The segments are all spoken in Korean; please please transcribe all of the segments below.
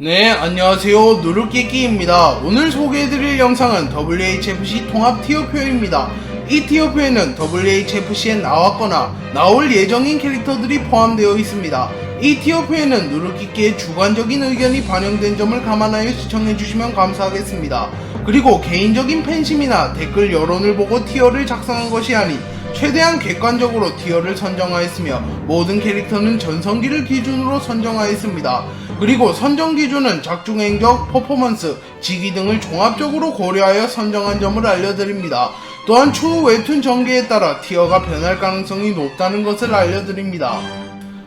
네, 안녕하세요. 누르끼끼입니다. 오늘 소개해드릴 영상은 WHFC 통합 티어표입니다. 이 티어표에는 WHFC에 나왔거나 나올 예정인 캐릭터들이 포함되어 있습니다. 이 티어표에는 누르끼끼의 주관적인 의견이 반영된 점을 감안하여 시청해주시면 감사하겠습니다. 그리고 개인적인 팬심이나 댓글 여론을 보고 티어를 작성한 것이 아닌 최대한 객관적으로 티어를 선정하였으며 모든 캐릭터는 전성기를 기준으로 선정하였습니다. 그리고 선정 기준은 작중 행적, 퍼포먼스, 직위 등을 종합적으로 고려하여 선정한 점을 알려드립니다. 또한 추후 웹툰 전개에 따라 티어가 변할 가능성이 높다는 것을 알려드립니다.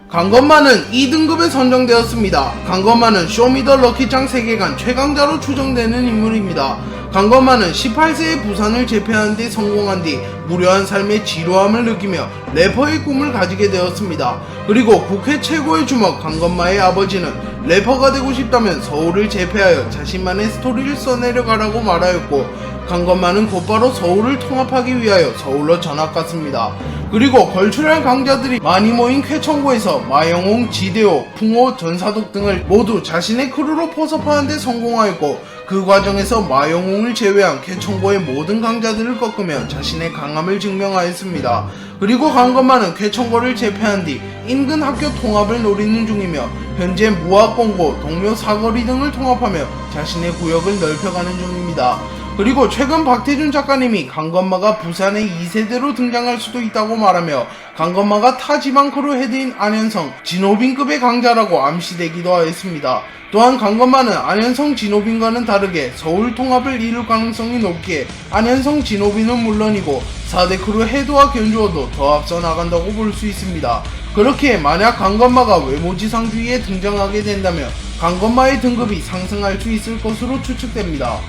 강건마는 2등급에 선정되었습니다. 강건마는 쇼미더 럭키짱 세계관 최강자로 추정되는 인물입니다. 강건마는 18세에 부산을 제패하는 데 성공한 뒤 무료한 삶의 지루함을 느끼며 래퍼의 꿈을 가지게 되었습니다. 그리고 국회 최고의 주먹 강건마의 아버지는 래퍼가 되고 싶다면 서울을 제패하여 자신만의 스토리를 써내려가라고 말하였고 강건마는 곧바로 서울을 통합하기 위하여 서울로 전학 갔습니다. 그리고 걸출할 강자들이 많이 모인 쾌청고에서 마영홍, 지대호, 풍호, 전사독 등을 모두 자신의 크루로 포섭하는 데 성공하였고 그 과정에서 마영홍을 제외한 쾌청고의 모든 강자들을 꺾으며 자신의 강함을 증명하였습니다. 그리고 강건마는 쾌청고를 제패한 뒤 인근 학교 통합을 노리는 중이며 현재 무학공고, 동묘 사거리 등을 통합하며 자신의 구역을 넓혀가는 중입니다. 그리고 최근 박태준 작가님이 강건마가 부산의 2세대로 등장할 수도 있다고 말하며 강건마가 타 지방 크루 헤드인 안현성, 진호빈급의 강자라고 암시되기도 하였습니다. 또한 강건마는 안현성, 진호빈과는 다르게 서울 통합을 이룰 가능성이 높기에 안현성, 진호빈은 물론이고 4대 크루 헤드와 견주어도 더 앞서 나간다고 볼 수 있습니다. 그렇게 만약 강건마가 외모지상주의에 등장하게 된다면 강건마의 등급이 상승할 수 있을 것으로 추측됩니다.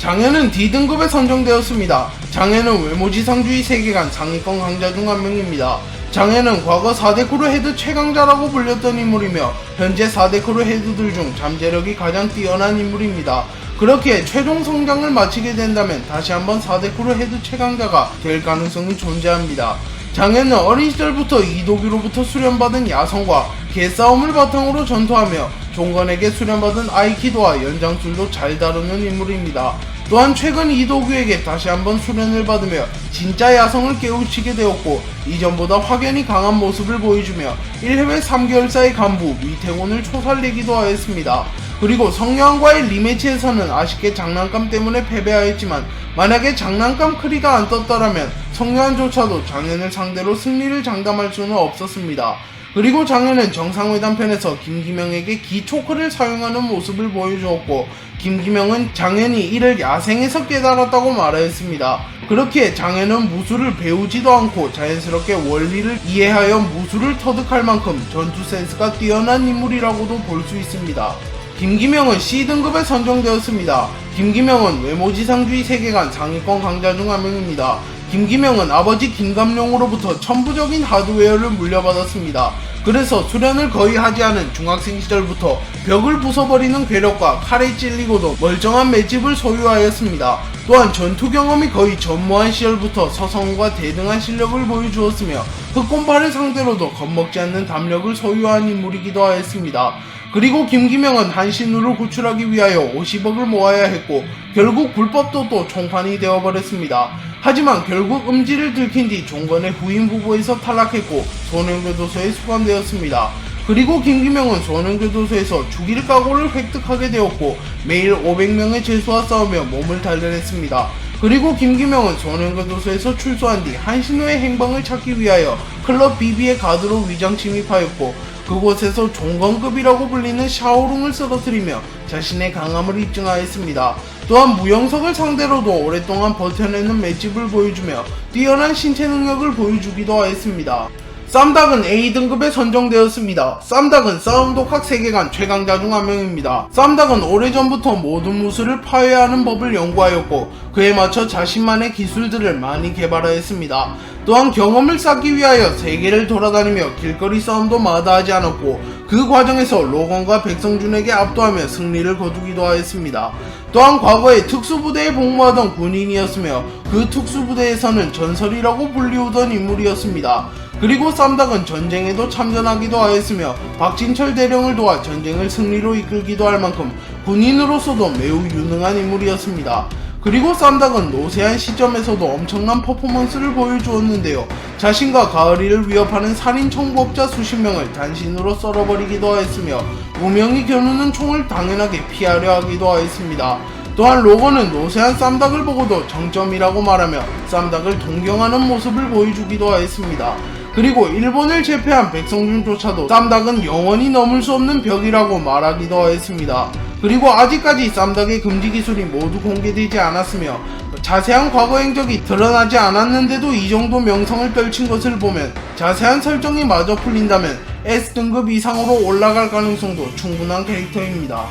장현은 D등급에 선정되었습니다. 장현은 외모지상주의 세계관 상위권 강자 중 한 명입니다. 장현은 과거 4대 크루 헤드 최강자라고 불렸던 인물이며 현재 4대 크루 헤드들 중 잠재력이 가장 뛰어난 인물입니다. 그렇게 최종 성장을 마치게 된다면 다시 한번 4대 크루 헤드 최강자가 될 가능성이 존재합니다. 장현은 어린 시절부터 이도규로부터 수련받은 야성과 개싸움을 바탕으로 전투하며 종건에게 수련받은 아이키도와 연장술도 잘 다루는 인물입니다. 또한 최근 이도규에게 다시 한번 수련을 받으며 진짜 야성을 깨우치게 되었고 이전보다 확연히 강한 모습을 보여주며 1회회 3개월 사이 간부 위태곤을 초살내기도 하였습니다. 그리고 성여왕과의 리매치에서는 아쉽게 장난감 때문에 패배하였지만 만약에 장난감 크리가 안 떴더라면 성여왕조차도 장현을 상대로 승리를 장담할 수는 없었습니다. 그리고 장현은 정상회담 편에서 김기명에게 기초크를 사용하는 모습을 보여주었고 김기명은 장현이 이를 야생에서 깨달았다고 말하였습니다. 그렇게 장현은 무술을 배우지도 않고 자연스럽게 원리를 이해하여 무술을 터득할 만큼 전투 센스가 뛰어난 인물이라고도 볼 수 있습니다. 김기명은 C등급에 선정되었습니다. 김기명은 외모지상주의 세계관 상위권 강자 중 한 명입니다. 김기명은 아버지 김감룡으로부터 천부적인 하드웨어를 물려받았습니다. 그래서 수련을 거의 하지 않은 중학생 시절부터 벽을 부숴버리는 괴력과 칼에 찔리고도 멀쩡한 맷집을 소유하였습니다. 또한 전투 경험이 거의 전무한 시절부터 서성과 대등한 실력을 보여주었으며 흑곰파를 상대로도 겁먹지 않는 담력을 소유한 인물이기도 하였습니다. 그리고 김기명은 한신우를 구출하기 위하여 50억을 모아야 했고 결국 불법도 또 총판이 되어버렸습니다. 하지만 결국 음지를 들킨 뒤 종건의 후임 후보에서 탈락했고 소년교도소에 수감되었습니다. 그리고 김기명은 소년교도소에서 죽일 각오를 획득하게 되었고 매일 500명의 죄수와 싸우며 몸을 단련했습니다. 그리고 김기명은 소년교도소에서 출소한 뒤 한신우의 행방을 찾기 위하여 클럽 BB의 가드로 위장 침입하였고 그곳에서 종건급이라고 불리는 샤오룽을 쓰러뜨리며 자신의 강함을 입증하였습니다. 또한 무영석을 상대로도 오랫동안 버텨내는 맷집을 보여주며 뛰어난 신체 능력을 보여주기도 하였습니다. 쌈닭은 A등급에 선정되었습니다. 쌈닭은 싸움 독학 세계관 최강자 중 한 명입니다. 쌈닭은 오래전부터 모든 무술을 파괴하는 법을 연구하였고 그에 맞춰 자신만의 기술들을 많이 개발하였습니다. 또한 경험을 쌓기 위하여 세계를 돌아다니며 길거리 싸움도 마다하지 않았고 그 과정에서 로건과 백성준에게 압도하며 승리를 거두기도 하였습니다. 또한 과거에 특수부대에 복무하던 군인이었으며 그 특수부대에서는 전설이라고 불리우던 인물이었습니다. 그리고 쌈닭은 전쟁에도 참전하기도 하였으며 박진철 대령을 도와 전쟁을 승리로 이끌기도 할 만큼 군인으로서도 매우 유능한 인물이었습니다. 그리고 쌈닭은 노세한 시점에서도 엄청난 퍼포먼스를 보여주었는데요. 자신과 가을이를 위협하는 살인 청부업자 수십 명을 단신으로 썰어버리기도 하였으며 무명이 겨누는 총을 당연하게 피하려 하기도 하였습니다. 또한 로건은 노세한 쌈닭을 보고도 정점이라고 말하며 쌈닭을 동경하는 모습을 보여주기도 하였습니다. 그리고 일본을 제패한 백성준조차도 쌈닭은 영원히 넘을 수 없는 벽이라고 말하기도 하였습니다. 그리고 아직까지 쌈닭의 금지 기술이 모두 공개되지 않았으며 자세한 과거 행적이 드러나지 않았는데도 이 정도 명성을 떨친 것을 보면 자세한 설정이 마저 풀린다면 S등급 이상으로 올라갈 가능성도 충분한 캐릭터입니다.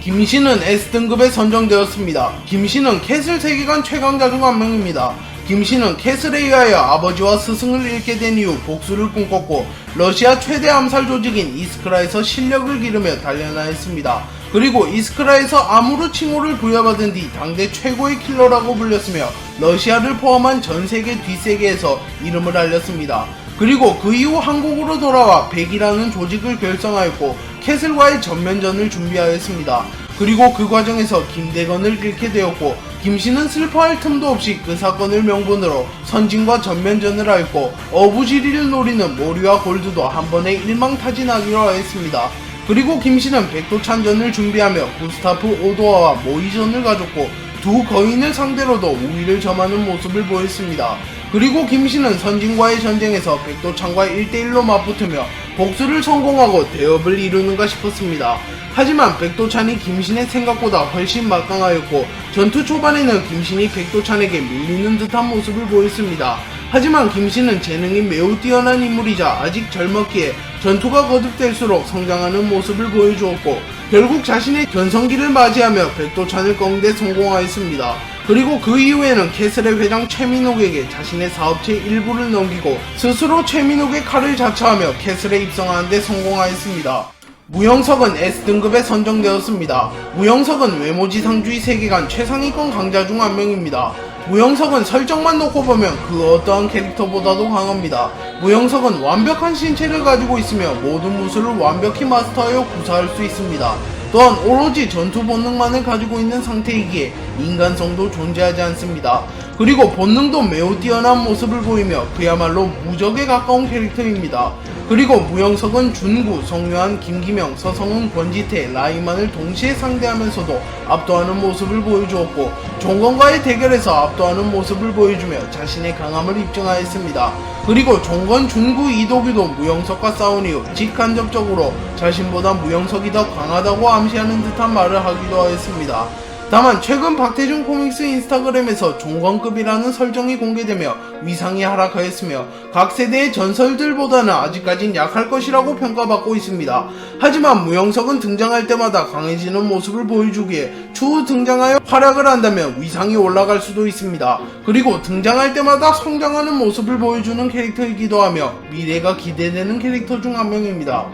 김씨는 S등급에 선정되었습니다. 김씨는 캐슬 세계관 최강 자 중 한 명입니다. 김씨는 캐슬에 의하여 아버지와 스승을 잃게 된 이후 복수를 꿈꿨고 러시아 최대 암살 조직인 이스크라에서 실력을 기르며 단련하였습니다. 그리고 이스크라에서 아무르 칭호를 부여받은 뒤 당대 최고의 킬러라고 불렸으며 러시아를 포함한 전 세계 뒷세계에서 이름을 알렸습니다. 그리고 그 이후 한국으로 돌아와 백이라는 조직을 결성하였고 캐슬과의 전면전을 준비하였습니다. 그리고 그 과정에서 김대건을 잃게 되었고 김씨는 슬퍼할 틈도 없이 그 사건을 명분으로 선진과 전면전을 하였고 어부지리를 노리는 모리와 골드도 한 번에 일망타진하기로 하였습니다. 그리고 김씨는 백도찬전을 준비하며 구스타프 오도아와 모의전을 가졌고 두 거인을 상대로도 우위를 점하는 모습을 보였습니다. 그리고 김씨는 선진과의 전쟁에서 백도창과 1대1로 맞붙으며 복수를 성공하고 대업을 이루는가 싶었습니다. 하지만 백도찬이 김신의 생각보다 훨씬 막강하였고 전투 초반에는 김신이 백도찬에게 밀리는 듯한 모습을 보였습니다. 하지만 김신은 재능이 매우 뛰어난 인물이자 아직 젊었기에 전투가 거듭될수록 성장하는 모습을 보여주었고 결국 자신의 변성기를 맞이하며 백도찬을 꺾는데 성공하였습니다. 그리고 그 이후에는 캐슬의 회장 최민옥에게 자신의 사업체 일부를 넘기고 스스로 최민옥의 칼을 자처하며 캐슬에 입성하는데 성공하였습니다. 무영석은 S등급에 선정되었습니다. 무영석은 외모지상주의 세계관 최상위권 강자 중 한 명입니다. 무영석은 설정만 놓고 보면 그 어떠한 캐릭터보다도 강합니다. 무영석은 완벽한 신체를 가지고 있으며 모든 무술을 완벽히 마스터하여 구사할 수 있습니다. 또한 오로지 전투 본능만을 가지고 있는 상태이기에 인간성도 존재하지 않습니다. 그리고 본능도 매우 뛰어난 모습을 보이며 그야말로 무적에 가까운 캐릭터입니다. 그리고 무영석은 준구, 성유한, 김기명, 서성은, 권지태, 라이만을 동시에 상대하면서도 압도하는 모습을 보여주었고 종건과의 대결에서 압도하는 모습을 보여주며 자신의 강함을 입증하였습니다. 그리고 종건, 준구, 이도규도 무영석과 싸운 이후 직간접적으로 자신보다 무영석이 더 강하다고 암시하는 듯한 말을 하기도 하였습니다. 다만 최근 박태준 코믹스 인스타그램에서 종건급이라는 설정이 공개되며 위상이 하락하였으며 각 세대의 전설들보다는 아직까진 약할 것이라고 평가받고 있습니다. 하지만 무영석은 등장할 때마다 강해지는 모습을 보여주기에 추후 등장하여 활약을 한다면 위상이 올라갈 수도 있습니다. 그리고 등장할 때마다 성장하는 모습을 보여주는 캐릭터이기도 하며 미래가 기대되는 캐릭터 중 한 명입니다.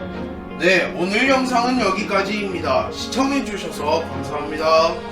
네, 오늘 영상은 여기까지입니다. 시청해주셔서 감사합니다.